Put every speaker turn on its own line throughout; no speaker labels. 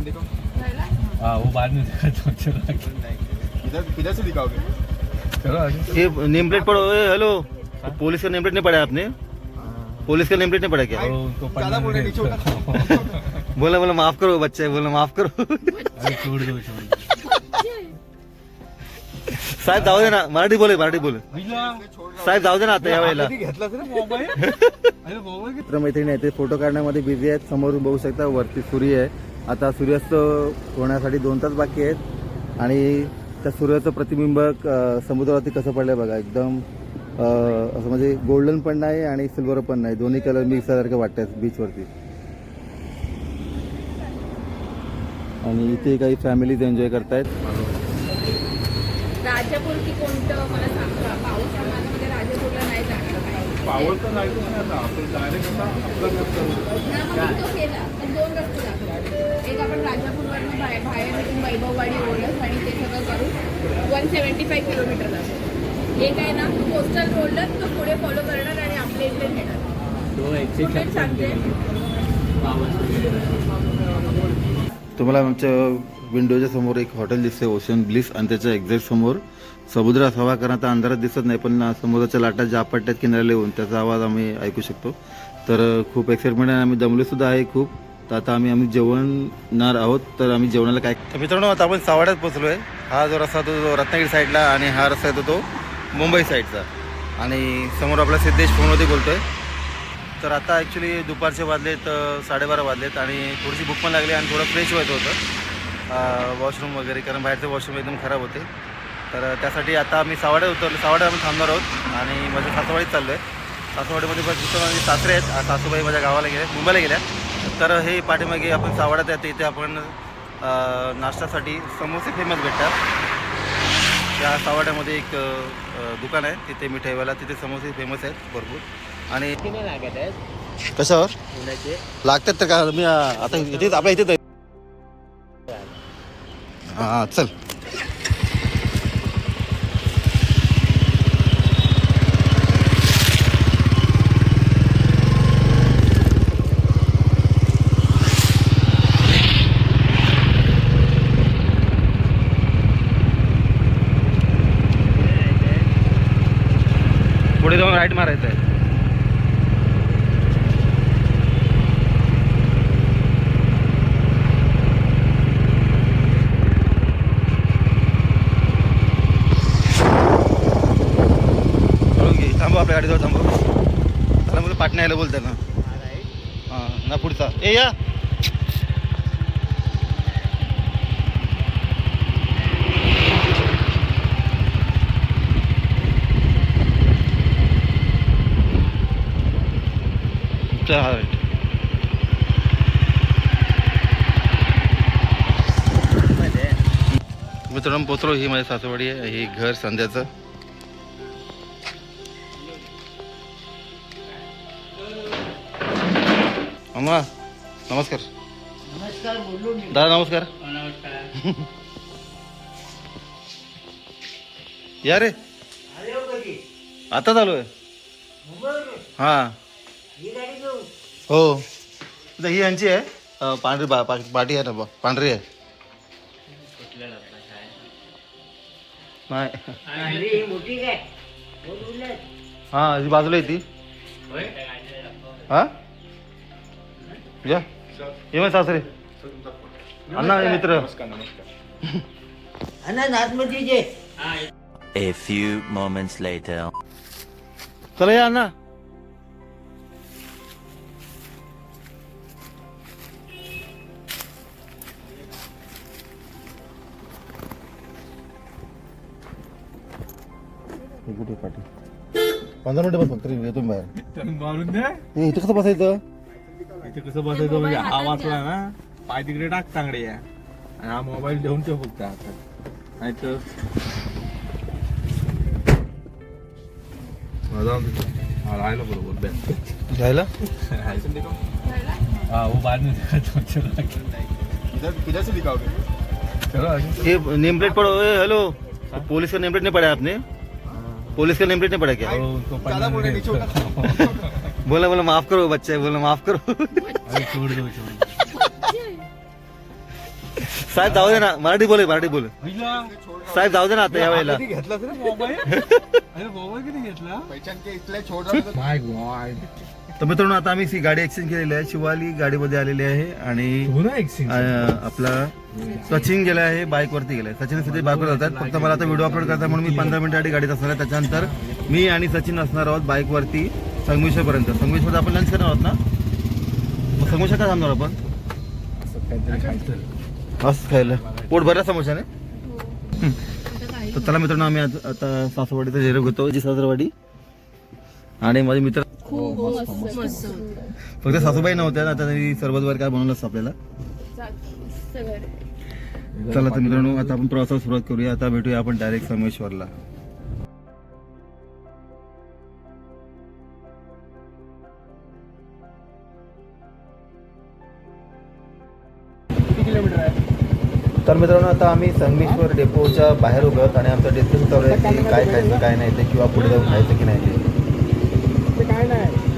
Licence दिखाओ
हाँ वो बाद में दिखाता हूँ चलो।
किधर किधर से दिखाओगे?
चलो आगे।
ये नेम प्लेट पढ़ो हेलो। पुलिस का नेम प्लेट नहीं पढ़ा आपने? पुलिस का नेम प्लेट नहीं पढ़ा क्या?
ज़्यादा बोल नीचे
बोला बोला माफ़ करो बच्चे बोला माफ़ करो।
छोड़ दो छोड़
साहेब जाऊ दे ना मराठी बोले मराठी बोले। साहेब जाऊ दे ना आता या वेळेला
घेतलास रे मोबाईल अरे मोबाईल
मित्र मैत्रिणी आहेत ते फ़ोटो काढण्यामध्ये बिझी आहेत. समोरून बघू शकता वरती सूर्य आहे. आता सूर्यास्त होण्यासाठी दोन तास बाकी आहेत. आणि त्या सूर्याचं प्रतिबिंब समुद्रावरती कसं पडलंय बघा एकदम अं, असं म्हणजे गोल्डन पण नाही आणि सिल्वर पण नाही. दोन्ही कलर मिक्स सारखे वाटतात बीचवरती आणि इथे काही फॅमिलीज एन्जॉय करतायत.
राजापूर की कोणतं मला सांगा. पाऊस राजापूरला नाही जाणार.
पावल तर जायचं नाही आता आपण डायरेक्ट आता
केला. एक आपण राजापूरवरून बाहेर बाहेर वैभववाडी आणि ते सगळं करू. वन सेवन्टी फाईव्ह किलोमीटर जातो. एक आहे ना कोस्टल रोडला तो पुढे फॉलो करणार आणि आपल्या इकडे नेणार. सांगते?
तुम्हाला आमच्या विंडोच्या समोर एक हॉटेल दिसते ओशन ब्लिस आणि त्याच्या एक्झॅक्ट समोर समुद्र असावा कारण आता अंधारात दिसत नाही पण समुद्राच्या लाटा ज्या पट्ट्यात किनाऱ्याला येऊन त्याचा आवाज आम्ही ऐकू शकतो. तर खूप एक्साइटमेंट आहे आम्ही दमले सुद्धा आहे खूप. तर आता आम्ही आम्ही जेवणार आहोत. तर आम्ही जेवणाला काय तर मित्रांनो आता आपण सावाड्यात पोचलो आहे हा जो रस्ता तो रत्नागिरी साईडला आणि हा रस्ता येतो तो मुंबई साईडचा. आणि समोर आपला सिद्धेश फोनवरती बोलतोय. तर आता ॲक्च्युली दुपारचे वाजलेत साडेबारा वाजलेत आणि थोडीशी भूक पण लागली आणि थोडं फ्रेश व्हायचं होतं. वॉशरूम वगैरे कारण बाहेरचे वॉशरूम एकदम खराब होते. तर त्यासाठी आता आम्ही सावाड्यात उतरलो सावाड्यात आम्ही थांबणार आहोत. आणि माझ्या सासवाडीत चाललो आहे सासवाडीमध्ये बस इथं माझे सासरे आहेत. सासूबाई माझ्या गावाला गेल्या मुंबईला गेल्या. तर हे पाठीमागे आपण सावड्यात येते इथे आपण नाश्त्यासाठी समोसे फेमस भेटतात. त्या सावाड्यामध्ये एक दुकान आहे तिथे मिठाईवाला तिथे समोसे फेमस आहेत भरपूर. आणि कशावर? लागतात तर का? मी आता इथेच आपल्या इथेच आहे. हां चल. राईट मारायचं आहे. थांबव आपल्या गाडीजवळ थांबव त्याला मला पाटण्या यायला बोलते ना हां ना पुढचा. ए या. चल हा. राईट मित्रांनो पोचलो ही माझी सासवडी आहे ही घर संध्याचं. अम्मा नमस्कार.
नमस्कार बोललो मी
दादा नमस्कार.
नमस्कार
या रे.
आले हो कधी
आता चालू आहे.
मुंबईवरून
ही.
गाडी
हो. आता ही यांची आहे. पांढरी बा पा- पाटी आहे ना बा पांढरी आहे. नाही.
ही मोठी काय
हां ही बाजूला आहे ती. हा? या. ये मग सासरे. अण्णा हे मित्र.
नमस्कार नमस्कार
अनंत आतमध्ये जे
A few moments later.
चला या अण्णा. कुठे पाटी पंधरा मिनिटं बस फक्त रे, येतो मी बाहेर.
मारून
हे इथं कसं बसायचं?
इथे कसं बसायचं म्हणजे हा वाचला ना पाय तिकडे टाक चांगले या. आणि हा मोबाईल ठेवून ठेव फक्त हातात नाही तर हा, जाऊन दे. हा, राहिलं बरोबर बॅग
जायला
लाइसेंस दिखाओ
हा वो बाद में दिखाता हूँ चलो आगे.
किधर किधर से दिखाओगे
चलो आगे.
ये नेम प्लेट पढ़ो ए, हेलो पुलिस का नेम प्लेट नहीं पढ़ा आपने. पुलिस का नेम प्लेट नहीं पढ़ा क्या
बोल
बोला माफ करो बच्चे बोला माफ करो।
अरे छोड़ दो
साहेब जाऊ दे ना मराठी बोले मराठी बोल। साहेब जाऊ दे ना आता या वेळेला
घेतला
के
तर मित्रांनो आता आम्ही सी गाडी एक्सचेंज केलेली आहे. शिवाली गाडीमध्ये आलेली आहे आणि अं, आपला सचिन गेला आहे बाईक वरती गेलाय सचिन सध्या बाईकवर जातात. फक्त मला आता व्हिडिओ अपलोड करता म्हणून मी पंधरा मिनिटासाठी गाडीत असणार आहे. त्याच्यानंतर मी आणि सचिन असणार आहोत बाईक वरती संगमेश्वर पर्यंत संगमेश्वर आपण लंच करणार आहोत ना? मग संगमेश्वर काय थांबणार आपण? मस्त खायला. पोट भरला
काही
तर चला मित्रांनो आम्ही आज- आता सासवडीचा जेरव घेतो जी सासरवाडी. आणि माझे मित्र
खूप मस्त मस्त.
फक्त सासूबाई नव्हत्या आता त्यांनी सरबत वगैरे काय बनवलं असतं आपल्याला चला तर मित्रांनो आता आपण प्रवासाला सुरुवात करूया. आता भेटूया आपण डायरेक्ट संगमेश्वरला
किती किलोमीटर आहे?
तर मित्रांनो आता आम्ही संगमेश्वर डेपोच्या बाहेर उभे आहोत आणि आमचं डिस्कशन चालू आहे की काय खायचं काय नाही ते किंवा पुढे जाऊन खायचं की नाही ते.
नाही नाही.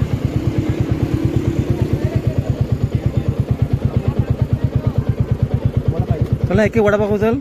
चला एक वडापाव चल.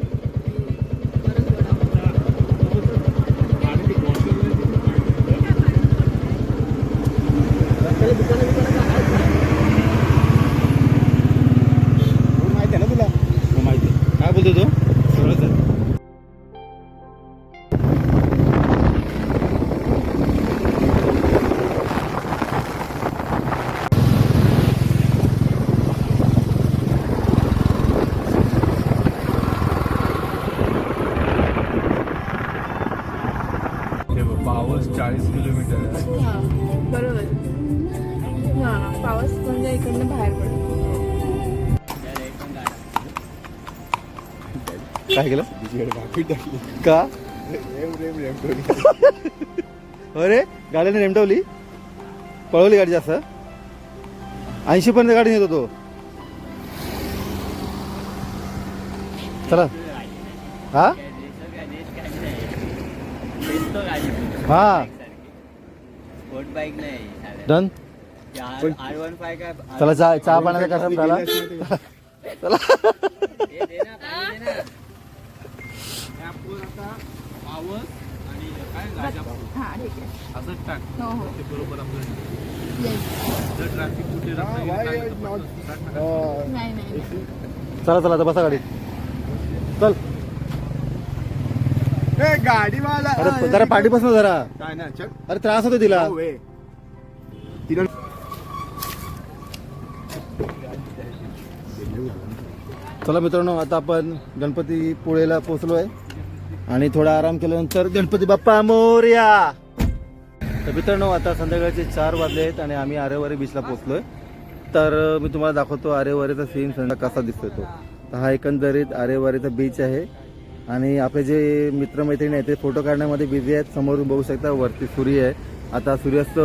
काय केलं? का? अरे गाडीने रेमटवली. पळवली गाडी जास्त. ऐंशी पर्यंत गाडी नेत होतो. चला. हा? हा. डन चला चहा चहा पाण्याचा कसा चला
ना.
ॲपवर आता पावस आणि काय? राजापूर.
हा ठीक आहे.
असंच टाक.
हो हो.
ते बरोबर आपलं. जर ट्रॅफिक कुठे.
नाही नाही.
चला चला आता बसा गाडीत. चल.
ए गाडीवाला
अरे जरा पाठी बस ना जरा.
काय ना चल.
अरे त्रास होतो तिला.
जाऊ ए. तिला
चला मित्रांनो आता आपण गणपती पुळेला पोहोचलो आहे आणि थोडा आराम केल्यानंतर गणपती बाप्पा मोर्या. तर मित्रांनो आता संध्याकाळचे चार वाजले आहेत आणि आम्ही आरेवारी बीचला पोहोचलोय. तर मी तुम्हाला दाखवतो आरेवारीचा सीन संध्या कसा दिसतोय तो. तर हा एकंदरीत आरेवारीचा बीच आहे. आणि आपले जे मित्रमैत्रिणी आहेत ते फोटो काढण्यामध्ये बिझी आहेत. समोरून बघू शकता वरती सूर्य आहे. आता सूर्यास्त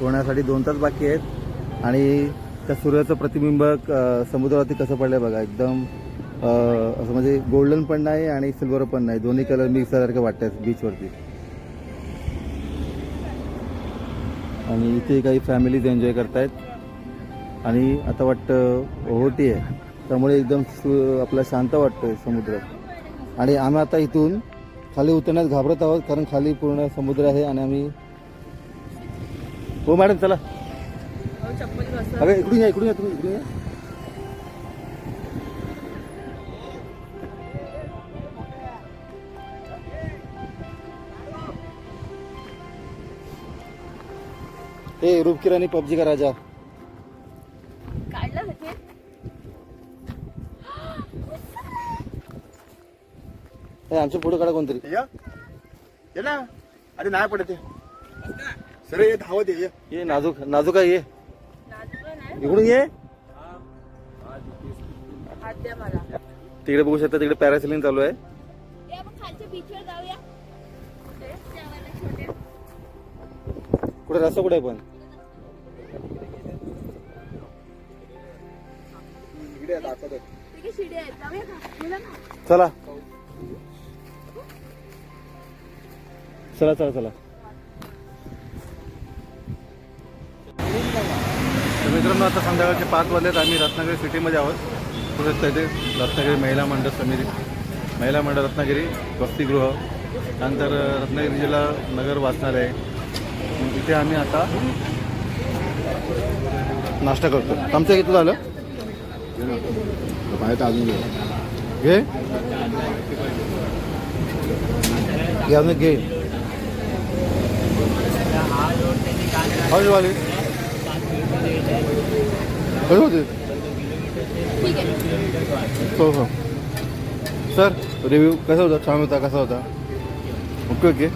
होण्यासाठी दोन तास बाकी आहेत. आणि त्या सूर्याचं प्रतिबिंब समुद्रावरती कसं पडलं बघा एकदम असं म्हणजे गोल्डन पण नाही आणि सिल्वर पण नाही. दोन्ही कलर मिक्स सारखं वाटतात बीचवरती आणि इथे काही फॅमिलीज एन्जॉय करतायत. आणि आता वाटतं ओहोटी आहे. त्यामुळे एकदम आपला शांत वाटतोय समुद्र. आणि आम्ही आता इथून खाली उतरण्यास घाबरत आहोत कारण खाली पूर्ण समुद्र आहे आणि आम्ही हो मॅडम चला. अरे इकडून या इकडून या तुम्ही इकडून या. ए रूप किराणी पबजी का राजा?
काढलं
ए, आमच्या पुढे काढा कोणतरी.
ये. ये ना. अरे नाही पडत. सर ये धावत ये, ये.
ये नाजूक नाजूक आहे ये.
नाही
इकडून ये.
हात द्या मला.
तिकडे बघू शकता तिकडे पॅरासिलिंग चालू आहे.
ए, आपण खालच्या बीचवर जाऊया. ते जेवायला छोटे
कुठे रस्ता कुठे आहे पण? चला. चला चला चला. मित्रांनो आता संध्याकाळचे पाच वाजलेत. आम्ही रत्नागिरी सिटीमध्ये आहोत. बघू शकता इथे रत्नागिरी महिला मंडळ समिती. महिला मंडळ रत्नागिरी वसतिगृह. त्यानंतर रत्नागिरी जिल्हा नगर वाचनालय. तिथे इथे आम्ही आता नाश्ता करतो. आमचं किती झालं?
बाहेर अजून
घे घे अजून घे वाले कसे होते
ठीक आहे
हो हो सर रिव्ह्यू कसा होता छान होता कसा होता okay okay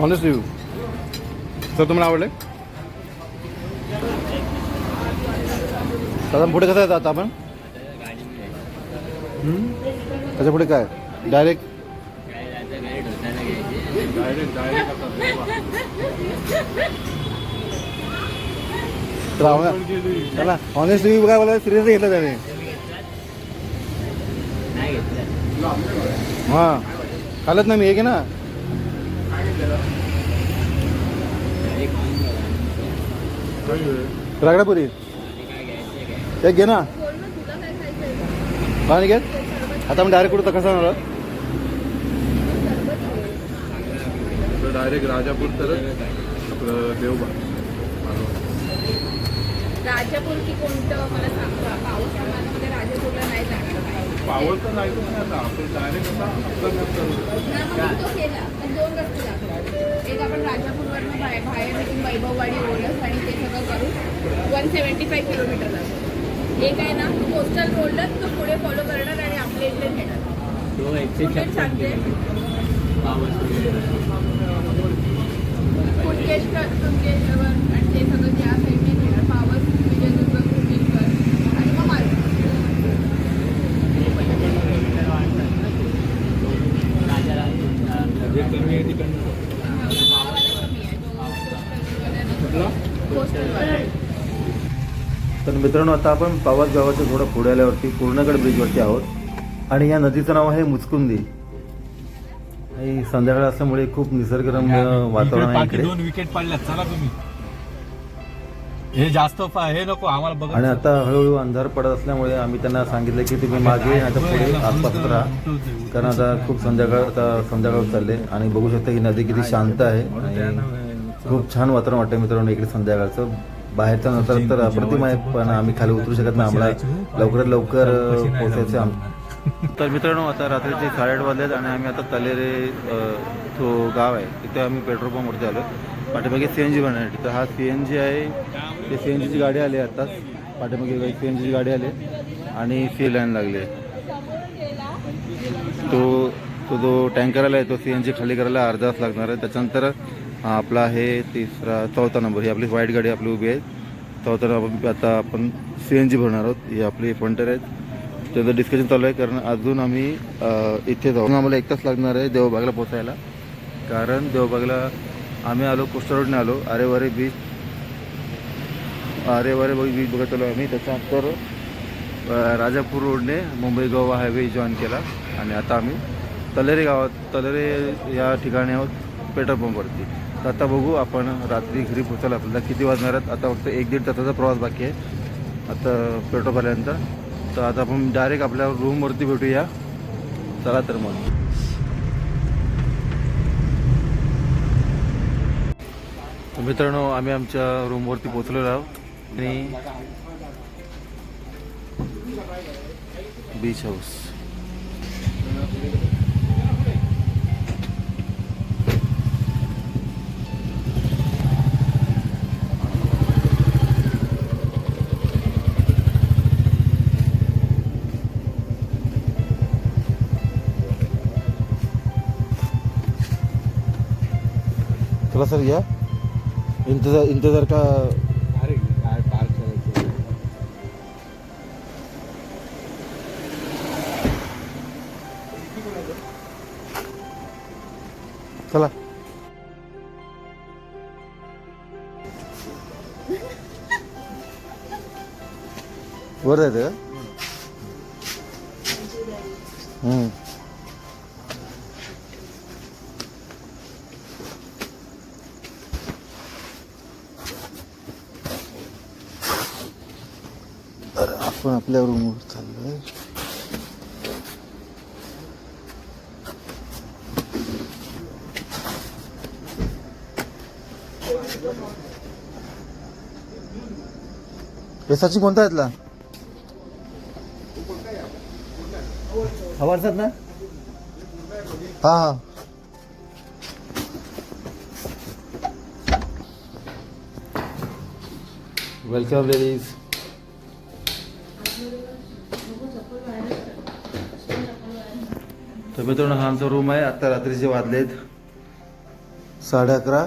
honest review sir तुम्हाला आवडले दादा पुढे कसं येतं आता आपण त्याच्या पुढे काय? डायरेक्ट चला ऑनेस्ट रिव्ह्यू काय बोला सिरियस घेतलं त्याने.
हा.
हां खालत ना मी एक ना. रागडापुरी. एक घे ना. पाणी घेत आता आपण डायरेक्ट कुठं कसं होणार
डायरेक्ट राजापूर तर आपलं देवबाग.
राजापूर की कोणतं? मला सांगा पाऊस प्रमाणामध्ये राजापूरला नाही जाणार.
पावळ तर नाही आता आपण डायरेक्ट आता आपलं नंतर.
ना मग तो केला. पण दोन रस्ते दाखवले. एक आपण राजापूरवरनं बाहेर बाहेर निघून वैभववाडी आणि ते सगळं करू वन सेवन्टी फाईव्ह किलोमीटर एक आहे ना कोस्टल रोडला तो पुढे फॉलो करणार आणि आपल्या इकडे घेणार सांगते कुणकेश्वर कुणकेश्वर आणि ते सगळं त्या साईडने घेणार पावस विजयदुर्ग कुणकेश्वर. आणि मग
कमी आहे
तर मित्रांनो आता आपण पावास गावाच्या थोडं पुढे आल्यावरती पूर्णगड ब्रिजवरती आहोत. आणि या नदीचं नाव आहे मुचकुंदी. आणि संध्याकाळ असल्यामुळे खूप निसर्गरम्य वातावरण आहे
दोन विकेट पडल्यात. चला तुम्ही. हे जास्त हे नको आम्हाला बघत
आणि आता हळूहळू अंधार पडत असल्यामुळे आम्ही त्यांना सांगितलं की तुम्ही मागे आता पुढे आसपासच राहा. कारण आता खूप संध्याकाळ आता संध्याकाळ चालले आणि बघू शकता ही नदी किती शांत आहे. आणि खूप छान वातावरण वाटतं मित्रांनो इकडे संध्याकाळचं. बाहेरचा नंतर तर अप्रतिम आहे पण आम्ही खाली उतरू शकत नाही. आम्हाला लवकरात लवकर पोहोचायचं आम तर मित्रांनो आता रात्रीचे साडेआठ वाजलेत आणि आम्ही आता तलेरे तो गाव आहे तिथे आम्ही पेट्रोल पंपवरती आलो पाठीमागे सी एन जी बनवण्यासाठी तर हा सी एन जी आहे ते सी एन जीची गाडी आली आताच पाठीमागे सी एन जीची गाडी आली आणि सी लाईन लागली आहे. तो तो जो टँकर आला आहे तो सी एन जी खाली करायला अर्धा तास लागणार आहे. त्याच्यानंतर हा आपला आहे तिसरा चौथा नंबर. ही आपली व्हाईट गाडी आपली उभी आहे. चौथा नंबर आता आपण सी एन जी भरणार आहोत. ही आपली फंटर आहेत. त्याचं डिस्कशन चालू आहे कारण अजून आम्ही इथे जाऊन आम्हाला एक तास लागणार आहे देवबागला पोचायला. कारण देवबागला आम्ही आलो कोस्टर रोडने आलो. आरेवारे बीच आरेवारे बीच बघत आलो आम्ही. त्याच्यानंतर राजापूर रोडने मुंबई गोवा हायवे जॉईन केला. आणि आता आम्ही तलेरे गावात तलेरे या ठिकाणी आहोत पेट्रोल पंपवरती. तर आता बघू आपण रात्री घरी पोचायला आपल्याला किती वाजणार आहेत. आता फक्त एक दीड तासाचा प्रवास बाकी आहे. आता पेट्रोल भरल्यानंतर तर आता आपण डायरेक्ट आपल्या रूमवरती भेटूया. चला तर मग. मित्रांनो आम्ही आमच्या रूमवरती पोचलेलो आहोत. आणि बीच हाऊस थोड़ा सर या. इंतजार इंतजार का
अरे काय पार्क करायचं
चला. वर जायचं का? हम्म. पण आपल्या रूमवर चाललो आहे सचिन कोणता आहेत ना हा हा. वेलकम लेडीज मित्रांनो हा आमचा रूम आहे. आता रात्रीचे वाजलेत. साडे अकरा.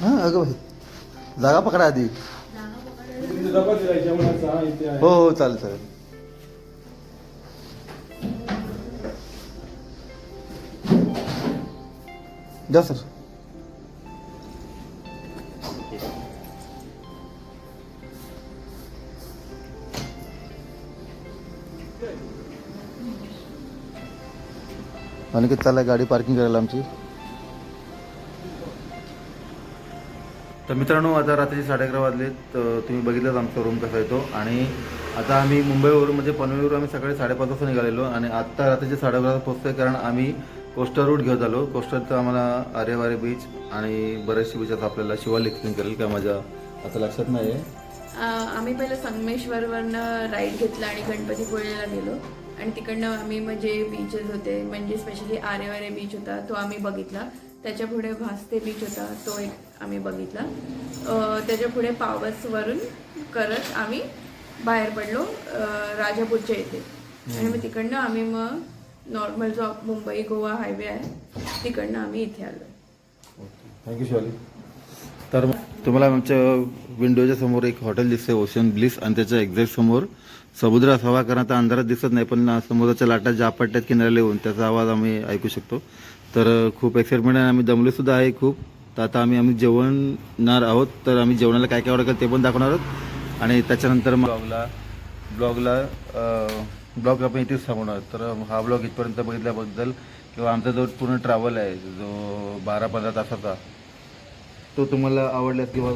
हा अगं भाई जागा पकडा आधी. हो हो चालेल चालेल. जा सर. आणि किती चाललाय गाडी पार्किंग करायला आमची? तर मित्रांनो आता रात्री साडे अकरा वाजलेत. तर तुम्ही बघितलंच आमचा रूम कसा येतो. आणि आता आम्ही मुंबईवरून म्हणजे पनवेलवरून आम्ही सकाळी साडेपाच वाजता निघालेलो. आणि आत्ता रात्रीचे साडे अकरा वाजता पोहोचतोय कारण आम्ही कोस्टर रूट घेत आलो. कोस्टरचं आम्हाला आरेवारे बीच आणि बरेचसे बीच आता आपल्याला शिवाल एक्सप्लेन करेल का माझ्या आता लक्षात नाही आहे
आम्ही पहिलं संगमेश्वरवरनं राईड घेतला आणि गणपतीपुळेला गेलो आणि तिकडनं आम्ही म्हणजे बीचेस होते म्हणजे स्पेशली आरेवारे बीच होता तो आम्ही बघितला. त्याच्या पुढे भास्ते बीच होता तो एक आम्ही बघितला. त्याच्या पुढे पावसवरून करत आम्ही बाहेर पडलो राजापूरच्या इथे. आणि मग तिकडनं आम्ही मग नॉर्मल जो मुंबई गोवा हायवे आहे तिकडनं आम्ही इथे आलो.
थँक्यू शिवाली तर तुम्हाला आमच्या विंडोच्या समोर एक हॉटेल दिसते ओशन ब्लिस आणि त्याच्या एक्झॅक्ट समोर समुद्र असावा कारण आता अंधारात दिसत नाही पण समुद्राच्या लाटा ज्या पट्ट्यात किनाऱ्याला येऊन त्याचा आवाज आम्ही ऐकू शकतो. तर खूप एक्साइटमेंट आहे आम्ही दमले सुद्धा आहे खूप. तर आता आम्ही आम्ही जेवणार आहोत तर आम्ही जेवणाला काय काय ऑर्डर ते पण दाखवणार आहोत. आणि त्याच्यानंतर ब्लॉगला ब्लॉगला ब्लॉग आपण इथेच थांबवणार तर हा ब्लॉग इथपर्यंत बघितल्याबद्दल किंवा आमचा जो पूर्ण ट्रॅव्हल आहे जो बारा पंधरा तासाचा तो तुम्हाला आवडल्यास किंवा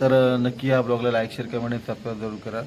तर नक्की या ब्लॉगला लाईक शेअर कमेंट आणि सबस्क्राईब जरूर करा.